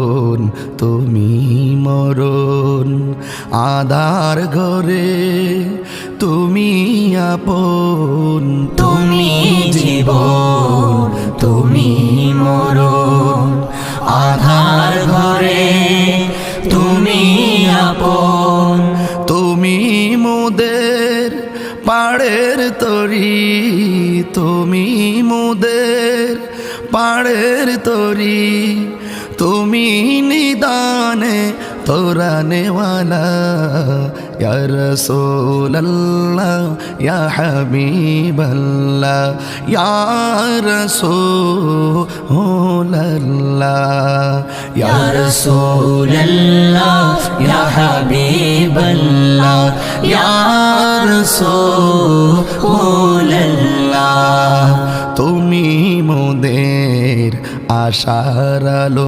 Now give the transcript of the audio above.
জীবন তুমি মরণ। আধার ঘরে তুমি আপন। তুমি জীবন তুমি মরণ। আধার ঘরে তুমি আপন। তুমি মোদের পাড়ের তরি। তুমি মোদের পাড়ের তরি। তুমি নিদানে তোরানে ওয়ালা ইয়া রাসূলুল্লাহ ইয়া হাবিবাল্লাহ ইয়া রাসূলুল্লাহ ইয়া রাসূলুল্লাহ ইয়া হাবিবাল্লাহ ইয়া রাসূলুল্লাহ। তুমি মোদের আশার